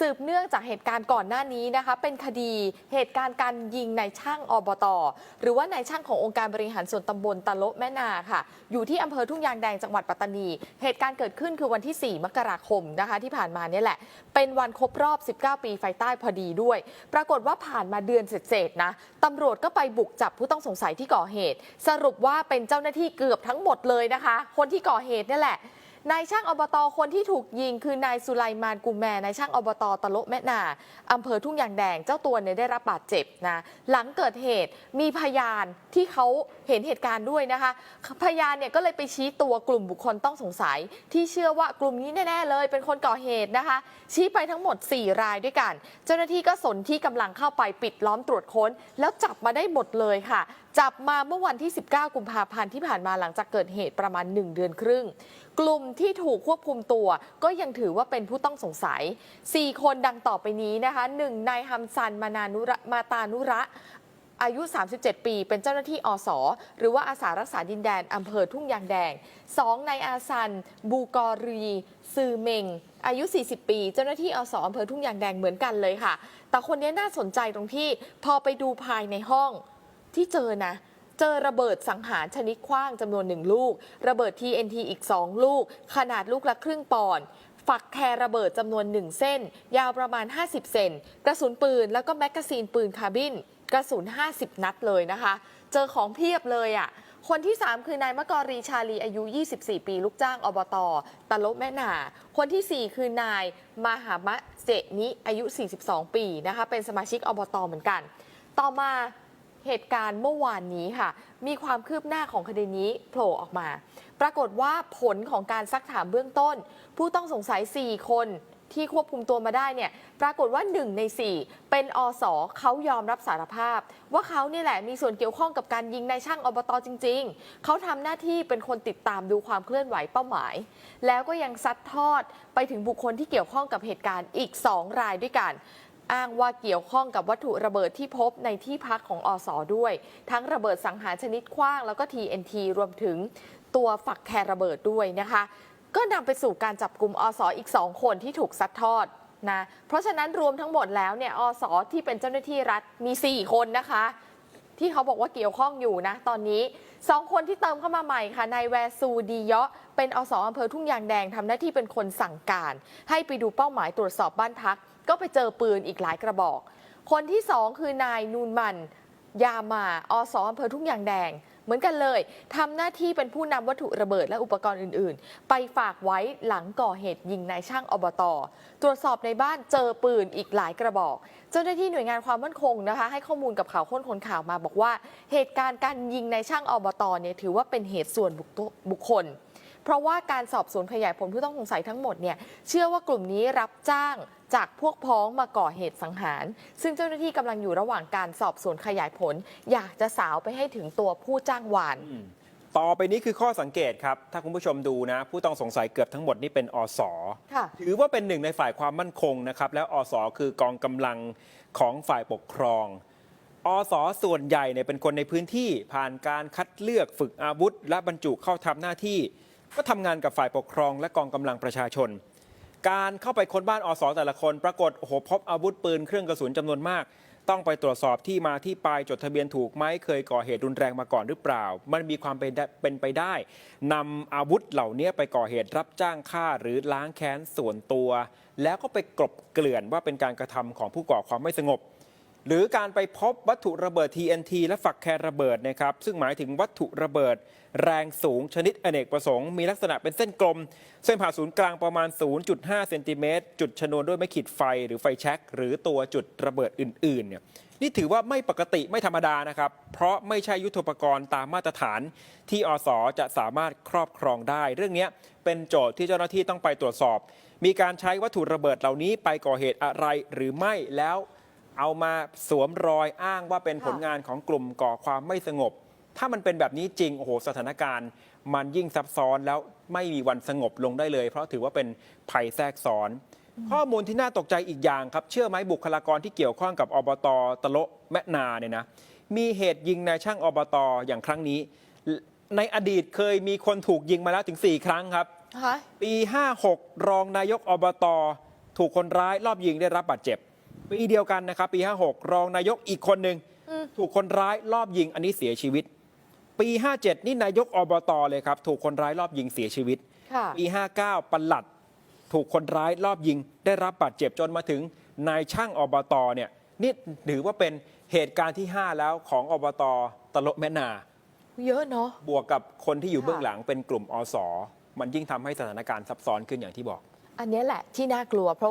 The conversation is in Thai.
สืบเนื่องจากเหตุการณ์ก่อนหน้านี้นะคะ เป็นคดีเหตุการณ์การยิงในช่างอบต หรือว่านายช่างขององค์การบริหารส่วนตำบลตะโละแม่นาค่ะ อยู่ที่อำเภอทุ่งยางแดงจังหวัดปัตตานี เหตุการณ์เกิดขึ้นคือวันที่ 4 มกราคมนะคะ ที่ผ่านมาเนี่ยแหละ เป็นวันครบรอบ 19 ปีไฟใต้พอดีด้วย ปรากฏว่าผ่านมาเดือนเศษๆนะตำรวจก็ไปบุกจับผู้ต้องสงสัยที่ก่อเหตุ สรุปว่าเป็นเจ้าหน้าที่เกือบทั้งหมดเลยนะคะ คนที่ก่อเหตุเนี่ยแหละ นายช่างอบตคนที่ถูกยิงคือนายสุไลมานกุมแมนายช่างอบตตะโลแม่นาอำเภอทุ่งยางแดงเจ้าตัวเนี่ยได้รับบาดเจ็บนะหลังเกิดเหตุมีพยานที่เขาเห็นเหตุการณ์ด้วยนะคะ พยานเนี่ยก็เลยไปชี้ตัวกลุ่มบุคคลต้องสงสัย ที่เชื่อว่ากลุ่มนี้แน่ๆเลย เป็นคนก่อเหตุนะคะ ชี้ไปทั้งหมด 4 รายด้วยกัน เจ้าหน้าที่ก็สนที่กำลังเข้าไปปิดล้อมตรวจค้น แล้วจับมาได้หมดเลยค่ะจับมาเมื่อวันที่ 19 กุมภาพันธ์ที่ผ่านมาหลังจากเกิดเหตุประมาณ 1 เดือนครึ่ง กลุ่มที่ถูกควบคุมตัว ก็ยังถือว่าเป็นผู้ต้องสงสัย 4 คนดังต่อไปนี้นะคะหนึ่งนายฮัมซันมานานุระมาตานุระอายุ 37 ปี เป็นเจ้าหน้าที่อสหรือว่าอาสารักษาดินแดน อำเภอทุ่งยางแดง 2. นายอาซัน บูกอรีซือเมง อายุ 40 ปี เจ้าหน้าที่อสอำเภอทุ่งยางแดงเหมือนกันเลยค่ะ แต่คนนี้น่าสนใจตรงที่พอไปดูภายในห้อง ที่เจอนะ เจอระเบิดสังหารชนิดขว้างจำนวนหนึ่งลูก ระเบิด TNT อีก 2 ลูก ขนาดลูกละครึ่งปอนด์ฝักแคร์ระเบิดจำนวน1เส้น ยาวประมาณ 50 เซนกระสุนปืนแล้วก็แมกกาซีนปืนคาร์บินกระสุน 50 นัดเลยนะคะ เจอของเพียบเลยอะ่ะ คนที่ 3 คือนายมกรีชาลีอายุ 24 ปีลูกจ้างอบตตะลบแม่นา คนทีสี่4 คือนายมหามะเจนิอายุ 42 ปีนะคะ เป็นสมาชิกอบตเหมือนกัน ต่อมา เหตุการณ์เมื่อวานนี้ค่ะ มีความคืบหน้าของคดีนี้โผล่ออกมา ปรากฏว่าผลของการซักถามเบื้องต้น ผู้ต้องสงสัย 4 คนที่ควบคุมตัวมาได้เนี่ยปรากฏว่า 1 ใน 4 เป็นอสเขายอมรับสารภาพ ว่าเขาเนี่ยแหละมีส่วนเกี่ยวข้องกับการยิงนายช่างอบตจริง ๆ เขาทำหน้าที่เป็นคนติดตามดูความเคลื่อนไหวเป้าหมาย แล้วก็ยังซัดทอดไปถึงบุคคลที่เกี่ยวข้องกับเหตุการณ์อีก 2 รายด้วยกัน อ้างว่าเกี่ยวข้องกับวัตถุระเบิดที่พบในที่พักของอสด้วย ทั้งระเบิดสังหารชนิดขว้างแล้วก็ TNT รวมถึงตัวฝักแครระเบิดด้วยนะคะ ก็นำไปสู่การจับกลุ่มอสอีก2คนที่ถูกซัดทอดนะเพราะฉะนั้นรวมทั้งหมดแล้วเนี่ยอสที่เป็นเจ้าหน้าที่รัฐมี 4 คนนะคะ ที่เขาบอกว่าเกี่ยวข้องอยู่นะ ตอนนี้สองคนที่เติมเข้ามาใหม่ค่ะนายแวซูดีเยาะเป็นอสอำเภอทุ่งยางแดงทำหน้าที่เป็นคนสั่งการ ให้ไปดูเป้าหมายตรวจสอบบ้านพัก ก็ไปเจอปืนอีกหลายกระบอก คนที่สองคือนายนูนมัน ยามาอสอำเภอทุ่งยางแดง เหมือนกันเลยทำหน้าที่เป็นผู้นำวัตถุระเบิดและอุปกรณ์อื่น ๆ ไปฝากไว้หลังก่อเหตุยิงนายช่างอบต ตรวจสอบในบ้านเจอปืนอีกหลายกระบอก เจ้าหน้าที่หน่วยงานความมั่นคงนะคะ ให้ข้อมูลกับข่าวค้นคนข่าวมาบอกว่า เหตุการณ์การยิงนายช่างอบตเนี่ยถือว่าเป็นเหตุส่วนบุคบุคคลเพราะว่าการสอบสวนขยายผลผู้ต้องสงสัยทั้งหมดเนี่ยเชื่อว่ากลุ่มนี้รับจ้าง จากพวกพ้องมาก่อเหตุสังหาร ซึ่งเจ้าหน้าที่กำลังอยู่ระหว่างการสอบสวนขยายผล อยากจะสาวไปให้ถึงตัวผู้จ้างวาน ต่อไปนี้คือข้อสังเกตครับ ถ้าคุณผู้ชมดูนะ ผู้ต้องสงสัยเกือบทั้งหมดนี่เป็นอสค่ะ ถือว่าเป็นหนึ่งในฝ่ายความมั่นคงนะครับ แล้วอสคือกองกำลังของฝ่ายปกครองอสส่วนใหญ่เนี่ยเป็นคนในพื้นที่ผ่านการคัดเลือกฝึกอาวุธ และบรรจุเข้าทำหน้าที่ ก็ทำงานกับฝ่ายปกครองและกองกำลังประชาชน การเข้าไปค้นบ้านอสแต่ละคน ปรากฏโอ้โหพบอาวุธปืนเครื่องกระสุนจำนวนมาก ต้องไปตรวจสอบที่มาที่ไปจดทะเบียนถูกไหมเคยก่อเหตุรุนแรงมาก่อนหรือเปล่า มันมีความเป็นเป็นไปได้นำอาวุธเหล่านี้ไปก่อเหตุรับจ้างฆ่าหรือล้างแค้นส่วนตัว แล้วก็ไปกลบเกลื่อนว่าเป็นการกระทำของผู้ก่อความไม่สงบ หรือการไปพบวัตถุระเบิด TNT และฝักแครระเบิดนะครับ ซึ่งหมายถึงวัตถุระเบิด แรงสูงชนิดอเนกประสงค์ มีลักษณะเป็นเส้นกลม เส้นผ่าศูนย์กลางประมาณ 0.5 เซนติเมตร จุดชนวนด้วยไม้ขีดไฟหรือไฟแช็กหรือตัวจุดระเบิดอื่นๆเนี่ยนี่ถือว่าไม่ปกติไม่ธรรมดานะครับ เพราะไม่ใช่ยุทธปกรณ์ตามมาตรฐาน ที่อสจะสามารถครอบครองได้ เรื่องนี้เป็นโจทย์ที่เจ้าหน้าที่ต้องไปตรวจสอบ มีการใช้วัตถุระเบิดเหล่านี้ไปก่อเหตุอะไรหรือไม่แล้ว เอามาสวมรอยอ้างว่าเป็นค่ะผลงานของกลุ่มก่อความไม่สงบ ถ้ามันเป็นแบบนี้จริง โอ้โห สถานการณ์ มันยิ่งซับซ้อนแล้วไม่มีวันสงบลงได้เลย เพราะถือว่าเป็นภัยแทรกซ้อน ข้อมูลที่น่าตกใจอีกอย่างครับ เชื่อไหมบุคลากรที่เกี่ยวข้องกับอบตตะโละแม่นาเนี่ยนะ มีเหตุยิงนายช่างอบตอย่างครั้งนี้ ในอดีตเคยมีคนถูกยิงมาแล้วถึง 4 ครั้งครับนะคะปี56รองนายกอบต ถูกคนร้ายรอบยิงได้รับบาดเจ็บ ปีเดียวกันนะครับ ปี 56 รองนายกอีกคนหนึ่งอืม ถูกคนร้ายรอบยิงอันนี้เสียชีวิต ปี 57 นี่นายกอบตเลยครับ ถูกคนร้ายรอบยิงเสียชีวิต ค่ะ ปี 59ปลัด ถูกคนร้ายรอบยิง ได้รับบาดเจ็บจนมาถึงนายช่างอบตเนี่ยนี่ถือว่าเป็นเหตุการณ์ที่ 5 แล้วของอบตตะโละแม่นา เยอะเนาะ บวกกับคนที่อยู่ค่ะ เบื้องหลังเป็นกลุ่มอส มันยิ่งทำให้สถานการณ์ซับซ้อนขึ้นอย่างที่บอก อันเนี้ยแหละที่น่ากลัวเพราะว่า